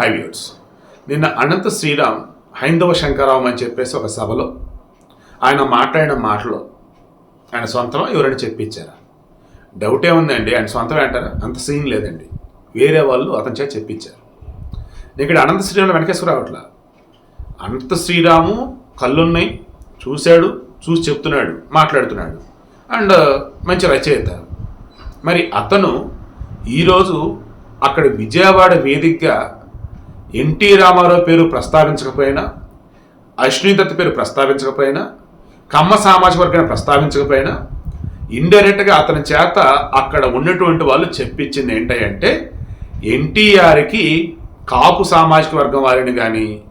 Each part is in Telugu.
హైవ్యూర్స్. నిన్న అనంత శ్రీరామ్ హైందవ శంకరావం అని చెప్పేసి ఒక సభలో ఆయన మాట్లాడిన మాటలు ఆయన సొంతం ఎవరైనా చెప్పించారా? డౌట్ ఏముందండి ఆయన సొంతం అంటారా? అంత సీన్ లేదండి. వేరే వాళ్ళు అతని చేత చెప్పించారు. ఇక్కడ అనంత శ్రీరాములు వెనకేసి రావట్లా? అనంత శ్రీరాము కళ్ళున్నాయి చూశాడు చూసి చెప్తున్నాడు మాట్లాడుతున్నాడు. అండ్ మంచి రచయిత. మరి అతను ఈరోజు అక్కడ విజయవాడ వేదికగా ఎన్టీ రామారావు పేరు ప్రస్తావించకపోయినా అశ్విని దత్ పేరు ప్రస్తావించకపోయినా కమ్మ సామాజిక వర్గాన్ని ప్రస్తావించకపోయినా ఇండైరెక్ట్గా అతని చేత అక్కడ ఉన్నటువంటి వాళ్ళు చెప్పించింది ఏంటంటే ఎన్టీఆర్కి కాపు సామాజిక వర్గం వారిని కానీ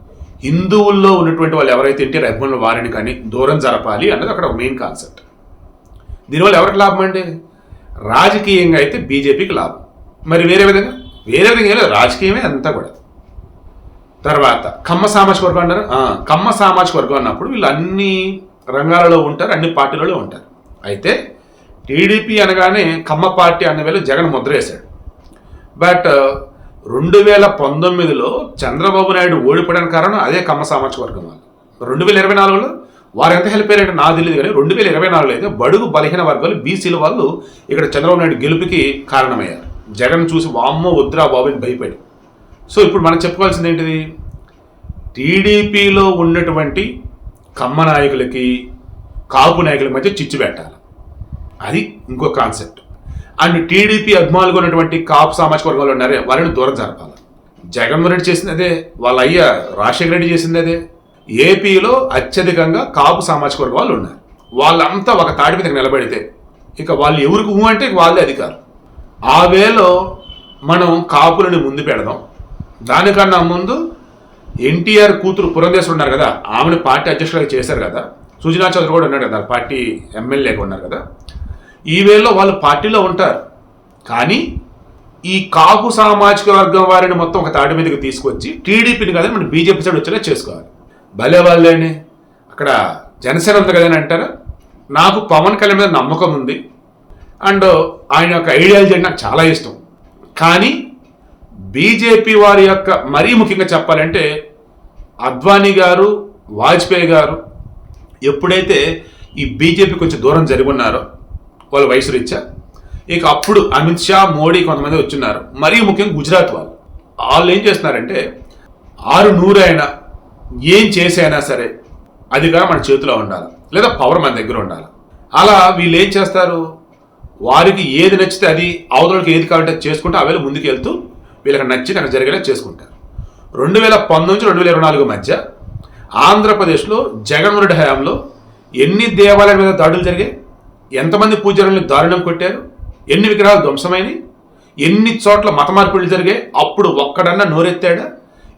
హిందువుల్లో ఉన్నటువంటి వాళ్ళు ఎవరైతే ఎన్టీ అభిమానులు వారిని కానీ దూరం జరపాలి అన్నది అక్కడ మెయిన్ కాన్సెప్ట్. దీనివల్ల ఎవరికి లాభం అండి? రాజకీయంగా అయితే బీజేపీకి లాభం. మరి వేరే విధంగా? వేరే విధంగా లేదు. రాజకీయమే అంతా కూడా. తర్వాత కమ్మ సామాజిక వర్గం అన్నారు ఆ, కమ్మ సామాజిక వర్గం అన్నప్పుడు వీళ్ళు అన్ని రంగాలలో ఉంటారు అన్ని పార్టీలలో ఉంటారు. అయితే టీడీపీ అనగానే కమ్మ పార్టీ అన్న వేళ జగన్ ముద్ర వేశాడు. బట్ రెండు వేల పంతొమ్మిదిలో చంద్రబాబు నాయుడు ఓడిపోవడానికి కారణం అదే కమ్మ సామాజిక వర్గం వాళ్ళు రెండు వేల ఇరవై నాలుగులో వారు ఎంత హెల్ప్ అయ్యారంటే నాకు తెలియదు కానీ రెండు వేల ఇరవై నాలుగులో అయితే బడుగు బలహీన వర్గాలు బీసీల వాళ్ళు ఇక్కడ చంద్రబాబు నాయుడు గెలుపుకి కారణమయ్యారు. జగన్ చూసి వామ్మో వద్దురా బాబు అని భయపడి. సో ఇప్పుడు మనం చెప్పుకోవాల్సింది ఏంటిది? టీడీపీలో ఉన్నటువంటి కమ్మ నాయకులకి కాపు నాయకుల మధ్య చిచ్చు పెట్టాలి. అది ఇంకో కాన్సెప్ట్. అండ్ టీడీపీ అభిమానులుగా ఉన్నటువంటి కాపు సామాజిక వర్గాలు ఉన్నారే వాళ్ళని దూరం జరపాలి. జగన్మోహన్ రెడ్డి చేసింది అదే వాళ్ళ అయ్య రాజశేఖర రెడ్డి చేసింది అదే. ఏపీలో అత్యధికంగా కాపు సామాజిక వర్గాలు ఉన్నారు. వాళ్ళంతా ఒక తాటి మీద నిలబడితే ఇక వాళ్ళు ఎవరికి ఊ అంటే వాళ్ళే అధికారం ఆ వేలో మనం కాపులని ముందు పెడదాం. దానికన్నా ముందు ఎన్టీఆర్ కూతురు పురంధేశ్వరు ఉన్నారు కదా ఆమెను పార్టీ అధ్యక్షులుగా చేశారు కదా. సుజనా చౌదరి కూడా ఉన్నాడు కదా పార్టీ ఎమ్మెల్యేగా ఉన్నారు కదా. ఈ వేళలో వాళ్ళు పార్టీలో ఉంటారు. కానీ ఈ కాపు సామాజిక వర్గం వారిని మొత్తం ఒక తాటి మీదకి తీసుకొచ్చి టీడీపీని కదా మనం బీజేపీ సైడ్ వచ్చేలా చేసుకోవాలి. భలే వాళ్ళేనే అక్కడ జనసేన ఉంది కదని అంటారా? నాకు పవన్ కళ్యాణ్ మీద నమ్మకం ఉంది. అండ్ ఆయన యొక్క ఐడియాలజీ అంటే నాకు చాలా ఇష్టం. కానీ బీజేపీ వారి యొక్క మరీ ముఖ్యంగా చెప్పాలంటే అద్వానీ గారు వాజ్పేయి గారు ఎప్పుడైతే ఈ బీజేపీ కొంచెం దూరం జరిగి ఉన్నారో వాళ్ళ వయసు రీత్యా ఇక అప్పుడు అమిత్ షా మోడీ కొంతమంది వచ్చున్నారు. మరీ ముఖ్యంగా గుజరాత్ వాళ్ళు. వాళ్ళు ఏం చేస్తున్నారంటే ఆరు నూరైనా ఏం చేసైనా సరే అదిగా మన చేతిలో ఉండాలి. లేదా పవర్ మన దగ్గర ఉండాలి. అలా వీళ్ళు ఏం చేస్తారు? వారికి ఏది నచ్చితే అది అవతలకి ఏది కావాలంటే చేసుకుంటే అవేళ ముందుకు వెళ్తూ వీళ్ళకి నచ్చి నాకు జరిగేలా చేసుకుంటారు. రెండు వేల పంతొమ్మిది రెండు వేల ఇరవై నాలుగు మధ్య ఆంధ్రప్రదేశ్లో జగన్మోహన్ రెడ్డి హయాంలో ఎన్ని దేవాలయాల మీద దాడులు జరిగాయి? ఎంతమంది పూజారులను దారుణం కొట్టారు? ఎన్ని విగ్రహాలు ధ్వంసమైనవి ఎన్ని చోట్ల మత మార్పిడులు జరిగాయి? అప్పుడు ఒక్కడన్నా నోరెత్తాడా?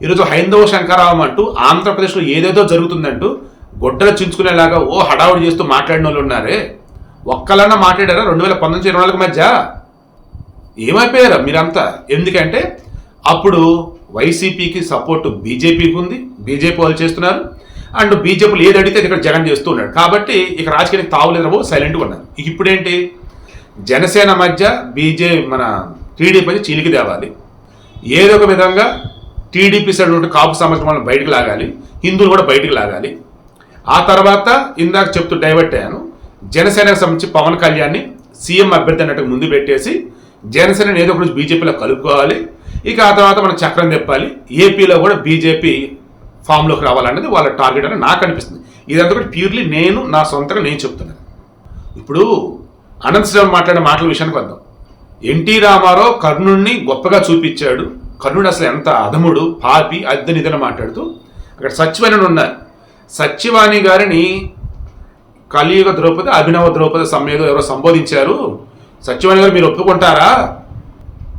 ఈరోజు హైందవ శంకరావం అంటూ ఆంధ్రప్రదేశ్లో ఏదేదో జరుగుతుందంటూ గొడ్డలు చించుకునేలాగా ఓ హడావుడి చేస్తూ మాట్లాడిన వాళ్ళు ఉన్నారే. ఒక్కలన్నా మాట్లాడారా రెండు వేల పంతొమ్మిది ఇరవై నాలుగు మధ్య? ఏమైపోయారా మీరంతా? ఎందుకంటే అప్పుడు వైసీపీకి సపోర్ట్ బీజేపీకి ఉంది. బీజేపీ వాళ్ళు చేస్తున్నారు. అండ్ బీజేపీలు ఏది అడిగితే ఇక్కడ జగన్ చేస్తూ ఉన్నాడు. కాబట్టి ఇక రాజకీయానికి తావులేదు సైలెంట్గా ఉన్నారు. ఇప్పుడేంటి? జనసేన మధ్య బీజే మన టీడీపీ మధ్య చీలికి తేవాలి. ఏదో ఒక విధంగా టీడీపీ సైడ్ ఉంటే కాపు సమాజం వాళ్ళని బయటకు లాగాలి. హిందువులు కూడా బయటకు లాగాలి. ఆ తర్వాత ఇందాక చెప్తూ డైవర్ట్ అయ్యాను. జనసేనకు సంబంధించి పవన్ కళ్యాణ్ని సీఎం అభ్యర్థి అన్నట్టు ముందు పెట్టేసి జనసేన ఏదో ఒకటి బీజేపీలో కలుపుకోవాలి. ఇక ఆ తర్వాత మనం చక్రం తెప్పాలి. ఏపీలో కూడా బీజేపీ ఫామ్లోకి రావాలన్నది వాళ్ళ టార్గెట్ అని నాకు అనిపిస్తుంది. ఇదంతా కూడా ప్యూర్లీ నేను నా సొంతంగా నేను చెప్తున్నాను. ఇప్పుడు అనంత శ్రీరామ్ మాట్లాడే మాటల విషయానికి వద్దాం. ఎన్టీ రామారావు కర్ణుడిని గొప్పగా చూపించాడు. కర్ణుడు అసలు ఎంత అధముడు పాపి అద్దె మాట్లాడుతూ అక్కడ సత్యవాణి ఉన్నారు. సత్యవాణి గారిని కలియుగ ద్రౌపది అభినవ ద్రౌపది సమయంలో ఎవరో సంబోధించారు. సత్యవాణి గారు మీరు ఒప్పుకుంటారా?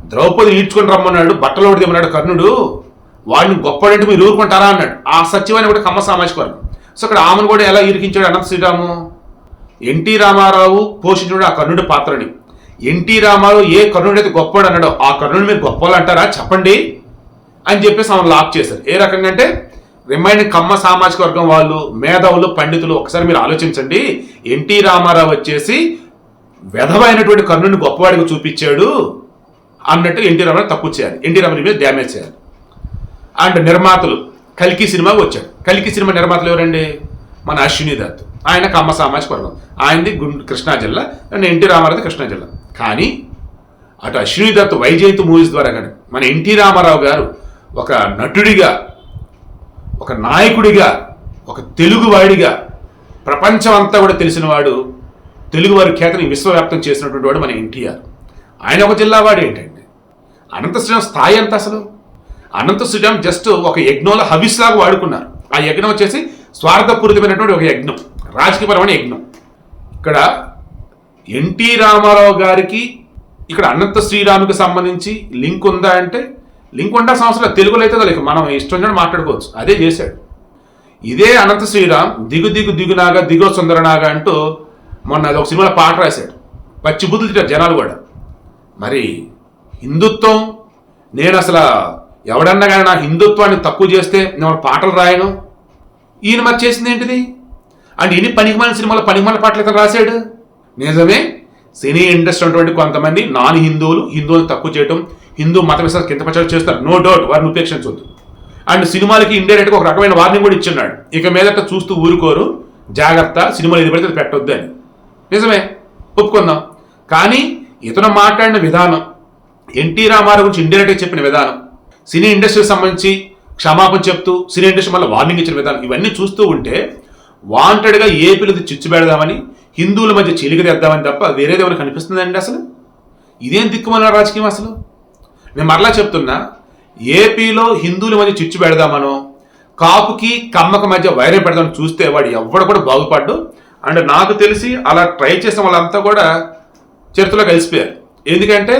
ద్రౌపది ఈడ్చుకొని రమ్మన్నాడు బట్టలు ఒకటి తెమ్మన్నాడు కర్ణుడు. వాడిని గొప్పడంటే మీరు ఊరుకుంటారా అన్నాడు. ఆ సత్యవాణి కూడా కమ్మ సామాజిక వర్గం. సో అక్కడ ఆమెను కూడా ఎలా ఇరికించాడు అనంత శ్రీరాము? ఎన్టీ రామారావు పోషించాడు ఆ కర్ణుడి పాత్రని. ఎన్టీ రామారావు ఏ కర్ణుడు అయితే గొప్పవాడు అన్నాడో ఆ కర్ణుడు మీరు గొప్పవాళ్ళు అంటారా? చెప్పండి. అని చెప్పేసి ఆమె లాక్ చేశారు. ఏ రకంగా అంటే రిమైనింగ్ కమ్మ సామాజిక వర్గం వాళ్ళు మేధావులు పండితులు ఒకసారి మీరు ఆలోచించండి. ఎన్టీ రామారావు వచ్చేసి వెధవైనటువంటి కర్ణుని గొప్పవాడికి చూపించాడు అన్నట్టు ఎన్టీ రామారావు తప్పు చేయాలి. ఎన్టీ రామారావు మీద డ్యామేజ్ చేయాలి. అండ్ నిర్మాతలు కల్కి సినిమా వచ్చాడు. కల్కి సినిమా నిర్మాతలు ఎవరండి? మన అశ్విని దత్. ఆయన కమ్మ సామాజిక వర్గం. ఆయనది గుండు కృష్ణా జిల్లా అండ్ ఎన్టీ రామారావు కృష్ణా జిల్లా. కానీ అటు అశ్విని దత్ వైజయంతి మూవీస్ ద్వారా కానీ మన ఎన్టీ రామారావు గారు ఒక నటుడిగా ఒక నాయకుడిగా ఒక తెలుగువాడిగా ప్రపంచం అంతా కూడా తెలిసినవాడు తెలుగువారి ఖ్యాతిని విశ్వవ్యాప్తం చేసినటువంటి వాడు మన ఎన్టీఆర్. ఆయన ఒక జిల్లా వాడు ఏంటండి? అనంత శ్రీరామ్ స్థాయి అంత అసలు? అనంత శ్రీరామ్ జస్ట్ ఒక యజ్ఞంలో హవిస్లాగా వాడుకున్నారు. ఆ యజ్ఞం వచ్చేసి స్వార్థపూరితమైనటువంటి ఒక యజ్ఞం. రాజకీయపరమైన యజ్ఞం. ఇక్కడ ఎన్టీ రామారావు గారికి ఇక్కడ అనంత శ్రీరాముకి సంబంధించి లింక్ ఉందా అంటే లింక్ ఉండా సంవత్సరం తెలుగులో అయితే లేక మనం ఇష్టం వచ్చినట్టు మాట్లాడుకోవచ్చు. అదే చేశాడు. ఇదే అనంత శ్రీరామ్ దిగు దిగు దిగునాగా దిగో సుందరనాగా అంటూ మొన్న అది ఒక సినిమాలో పాట రాశాడు. పచ్చి బుద్ధులు తిట్టారు జనాలు కూడా. మరి హిందుత్వం నేను అసలు ఎవడన్నా కానీ నా హిందుత్వాన్ని తక్కువ చేస్తే నేను పాటలు రాయను. ఈయన మరి చేసింది ఏంటిది? అంటే ఇన్ని పనికిమాల సినిమాలో పనికిమాల పాటలు ఇతను రాశాడు. నిజమే సినీ ఇండస్ట్రీ ఉన్నటువంటి కొంతమంది నాన్ హిందువులు హిందువులు తక్కువ చేయటం హిందూ మత విశ్వాసం కింద పచ్చారు చేస్తారు నో డౌట్ వారిని ఉపేక్షించవద్దు అండ్ సినిమాలకి ఇండైరెక్ట్గా ఒక రకమైన వార్నింగ్ కూడా ఇచ్చిన్నాడు ఇక మీదట చూస్తూ ఊరుకోరు. జాగ్రత్త సినిమాలు ఇది పెడితే పెట్టొద్దు అని. నిజమే ఒప్పుకుందాం. కానీ ఇతను మాట్లాడిన విధానం ఎన్టీ రామారావు గురించి ఇండైరెక్ట్గా చెప్పిన విధానం సినీ ఇండస్ట్రీకి సంబంధించి క్షమాపణ చెప్తూ సినీ ఇండస్ట్రీ మళ్ళీ వార్నింగ్ ఇచ్చిన విధానం ఇవన్నీ చూస్తూ ఉంటే వాంటెడ్గా ఏపీలో చిచ్చు పెడదామని హిందువుల మధ్య చీలిక తెద్దామని తప్ప వేరేదేమైనా కనిపిస్తుందండి అసలు? ఇదేం దిక్కుమల రాజకీయం అసలు? నేను మరలా చెప్తున్నా ఏపీలో హిందువుల మధ్య చిచ్చు పెడదామనో కాపుకి కమ్మక మధ్య వైరం పెడదామని చూస్తే వాడు ఎవ్వడు కూడా బాగుపడ్డు అండ్ నాకు తెలిసి అలా ట్రై చేసిన వాళ్ళంతా కూడా చరిత్రలో కలిసిపోయారు. ఎందుకంటే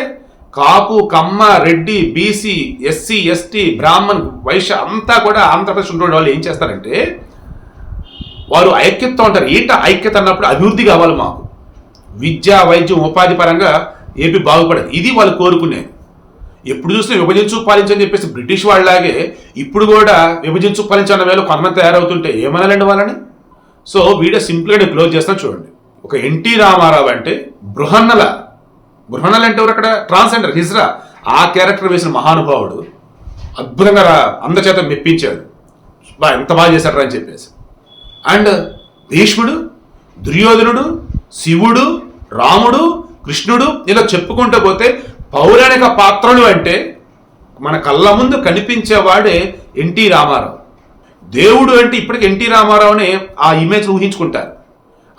Kapu Kamma Reddy BC SC ST Brahman Vaishya అంతా కూడా ఆంధ్రప్రదేశ్ ఉండే వాళ్ళు ఏం చేస్తారంటే వారు ఐక్యతతో ఉంటారు. ఏంట ఐక్యత అన్నప్పుడు అభివృద్ధి కావాలి మాకు. విద్య వైద్యం ఉపాధి పరంగా ఏపీ బాగుపడదు. ఇది వాళ్ళు కోరుకునేది. ఎప్పుడు చూసినా విభజించు పాలించని చెప్పేసి బ్రిటిష్ వాళ్ళలాగే ఇప్పుడు కూడా విభజించు పాలించన్న వేళ కొంతమంది తయారవుతుంటే ఏమనాలండి వాళ్ళని? సో వీడియో సింపుల్గా క్లోజ్ చేస్తాను చూడండి. ఒక ఎన్టీ రామారావు అంటే బృహన్నల. బృహన్నల అంటే ఎవరు అక్కడ? ట్రాన్స్జెండర్ హిజ్రా. ఆ క్యారెక్టర్ వేసిన మహానుభావుడు అద్భుతంగా రా- అందరి చేత మెప్పించాడు. బా ఎంత బాగా చేశాడు అని చెప్పేసి. అండ్ భీష్ముడు దుర్యోధనుడు శివుడు రాముడు కృష్ణుడు ఇలా చెప్పుకుంటూ పోతే పౌరాణిక పాత్రలు అంటే మన కళ్ళ ముందు కనిపించేవాడే ఎన్టీ రామారావు. దేవుడు అంటే ఇప్పటికి ఎన్టీ రామారావునే ఆ ఇమేజ్ ఊహించుకుంటారు.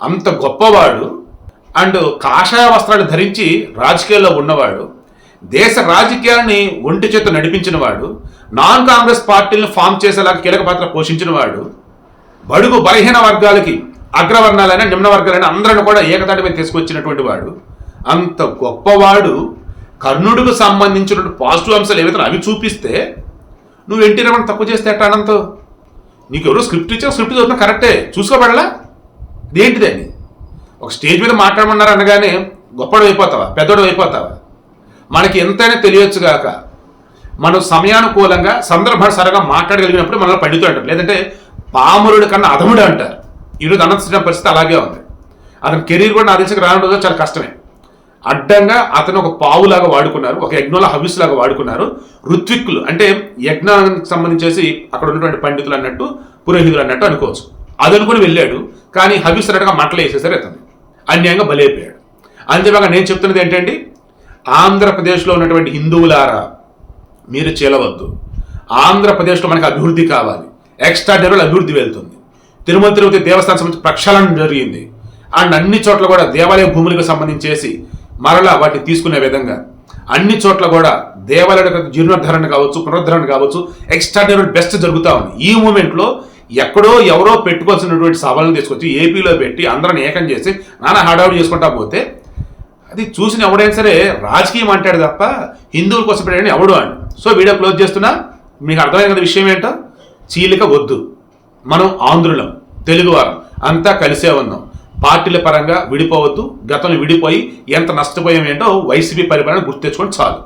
అంత గొప్పవాడు అండ్ కాషాయ వస్త్రాలు ధరించి రాజకీయాల్లో ఉన్నవాడు దేశ రాజకీయాన్ని ఒంటి చేత నడిపించిన వాడు నాన్ కాంగ్రెస్ పార్టీలను ఫామ్ చేసేలాగా కీలక పాత్ర పోషించిన వాడు బడుగు బలహీన వర్గాలకి అగ్రవర్ణాలైన నిమ్న వర్గాలైన అందరిని కూడా ఏకతాటి మీద తీసుకొచ్చినటువంటి వాడు. అంత గొప్పవాడు కర్ణుడికి సంబంధించినటువంటి పాజిటివ్ అంశాలు ఏవైతే అవి చూపిస్తే నువ్వు ఎన్టీ రమణ తక్కువ చేస్తే ఎట్ట అనంతో? నీకు ఎవరో స్క్రిప్ట్ ఇచ్చా స్క్రిప్ట్ చదువుతున్నా కరెక్టే. చూసుకోబడలా? అని ఒక స్టేజ్ మీద మాట్లాడమన్నారు అనగానే గొప్పడు అయిపోతావా పెద్దోడు అయిపోతావా? మనకి ఎంతైనా తెలియచ్చు గాక మనం సమయానుకూలంగా సందర్భానుసారంగా మాట్లాడగలిగినప్పుడు మనల్ని పండితుడు అంటారు లేదంటే పామురుడి కన్నా అధముడు అంటారు. ఈరోజు అనంత పరిస్థితి అలాగే ఉంది. అతని కెరీర్ కూడా నా తెలిసి రావడం చాలా కష్టమే. అడ్డంగా అతను ఒక పావులాగా వాడుకున్నారు ఒక యజ్ఞంలో హవిస్ లాగా వాడుకున్నారు. ఋత్విక్కులు అంటే యజ్ఞానికి సంబంధించేసి అక్కడ ఉన్నటువంటి పండితులు అన్నట్టు పురోహితులు అన్నట్టు అనుకోవచ్చు. అది అనుకుని వెళ్ళాడు కానీ హవిస్ అన్నట్టుగా మంటలు వేసేసారు అతను. అన్యాయంగా బలైపోయాడు. అంతేకాక నేను చెప్తున్నది ఏంటండి? ఆంధ్రప్రదేశ్లో ఉన్నటువంటి హిందువులారా మీరు చేలవద్దు. ఆంధ్రప్రదేశ్లో మనకి అభివృద్ధి కావాలి. ఎక్స్ట్రా డెవల్ అభివృద్ధి వెళ్తుంది. తిరుమల తిరుపతి దేవస్థానం సంబంధించి ప్రక్షాళన జరిగింది. అండ్ అన్ని చోట్ల కూడా దేవాలయ భూములకు సంబంధించేసి మరలా వాటిని తీసుకునే విధంగా అన్ని చోట్ల కూడా దేవాలయ జీర్ణోద్ధరణ కావచ్చు పునరుద్ధరణ కావచ్చు ఎక్స్ట్రా బెస్ట్ జరుగుతూ ఉంది. ఈ మూమెంట్లో ఎక్కడో ఎవరో పెట్టుకోవాల్సినటువంటి సవాళ్ళను తీసుకొచ్చి ఏపీలో పెట్టి అందరిని ఏకం చేసి నానా హడావుడి చేసుకుంటా పోతే అది చూసిన ఎవడైనా సరే రాజకీయం అంటాడు తప్ప హిందువుల కోసం పెట్టాడని ఎవడు అని. సో వీడియో క్లోజ్ చేస్తున్నా. మీకు అర్థమైన కదా విషయం ఏంటో? చీలిక వద్దు. మనం ఆంధ్రులం తెలుగువారం అంతా కలిసే ఉన్నాం. పార్టీల పరంగా విడిపోవద్దు గతంలో విడిపోయి ఎంత నష్టపోయామేంటో వైసీపీ పరిపాలన గుర్తు తెచ్చుకొని చాలు.